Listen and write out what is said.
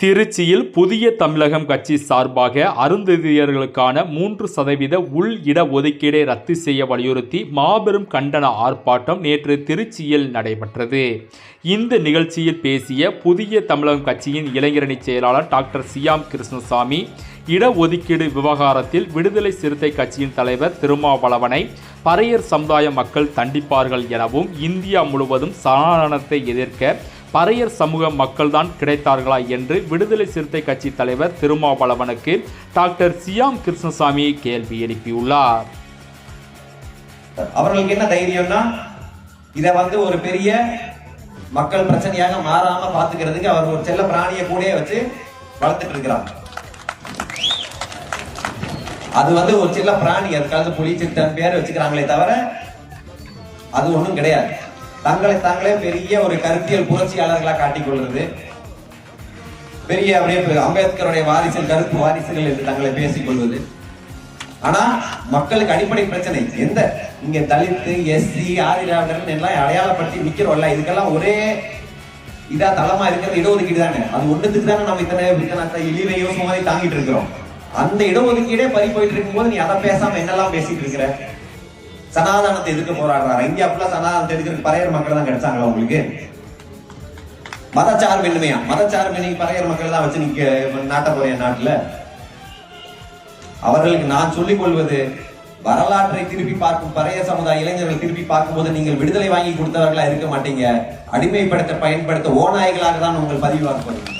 திருச்சியில் புதிய தமிழகம் கட்சி சார்பாக அருந்ததியர்களுக்கான மூன்று சதவீத உள் இட ஒதுக்கீடை ரத்து செய்ய வலியுறுத்தி மாபெரும் கண்டன ஆர்ப்பாட்டம் நேற்று திருச்சியில் நடைபெற்றது. இந்த நிகழ்ச்சியில் பேசிய புதிய தமிழகம் கட்சியின் இளைஞரணி செயலாளர் டாக்டர் சியாம் கிருஷ்ணசாமி இடஒதுக்கீடு விவகாரத்தில் விடுதலை சிறுத்தை கட்சியின் தலைவர் திருமாவளவனை பறையர் சமுதாய மக்கள் தண்டிப்பார்கள் எனவும் இந்தியா முழுவதும் சனாதனத்தை எதிர்க்க பறையர் சமூக மக்கள்தான் கிடைத்தார்களா என்று விடுதலை சிறுத்தை கட்சி தலைவர் திருமாவளவனுக்கு டாக்டர் சியாம் கிருஷ்ணசாமி கேள்வி எழுப்பியுள்ளார். அவர்களுக்கு என்ன தைரியம்னா இதை வந்து ஒரு பெரிய மக்கள் பிரச்சனையாக மாறாம பாத்துக்கிறதுக்கு அவர் ஒரு செல்ல பிராணியை கூட வச்சு வளர்த்துட்டு இருக்கிறார். அது வந்து ஒரு செல்ல பிராணி அதுக்காக புலி சித்தன் பேர் வச்சுக்கிறாங்களே தவிர அது ஒண்ணும் கிடையாது. தங்களை தாங்களே பெரிய ஒரு கருத்தியல் புரட்சியாளர்களா காட்டிக் கொள்வது பெரிய அப்படியே அம்பேத்கருடைய வாரிசுகள் கருத்து வாரிசுகள் என்று தங்களை பேசிக் கொள்வது ஆனா மக்களுக்கு அடிப்படை பிரச்சனை எந்த? இங்க தலித்து எஸ்சி ஆதிராவிடர் எல்லாம் அடையாளப்படுத்தி நிக்கிறோம்ல இதுக்கெல்லாம் ஒரே இதா தளமா இருக்கிறது இடஒதுக்கீடு தானே. அது ஒன்றுத்துக்கு தானே நம்ம இத்தனை இத்தனை இழிவையும் மாதிரி தாங்கிட்டு இருக்கிறோம். அந்த இடஒதுக்கீடே பறி போயிட்டு இருக்கும்போது நீ அதை பேசாம என்னெல்லாம் பேசிட்டு இருக்கிற? சனாதானத்தை எதிர்க்க போராடுறாங்க. இந்தியா ஃபுல்லா சனாதானத்தை எதிர்க்கிற பறையர் மக்கள் தான் கிடைச்சாங்களா உங்களுக்கு? மதச்சார்பின்மையா மதச்சார்பின்மை பறையர் மக்கள் தான் வச்சு நீங்க நாட்ட போறிய நாட்டுல. அவர்களுக்கு நான் சொல்லிக் கொள்வது வரலாற்றை திருப்பி பார்க்கும் பழைய சமுதாய இளைஞர்கள் திருப்பி பார்க்கும்போது நீங்கள் விடுதலை வாங்கி கொடுத்தவர்களா இருக்க மாட்டீங்க. அடிமைப்படுத்த பயன்படுத்த ஓநாய்களாக தான் உங்கள் பதிவாக போறீங்க.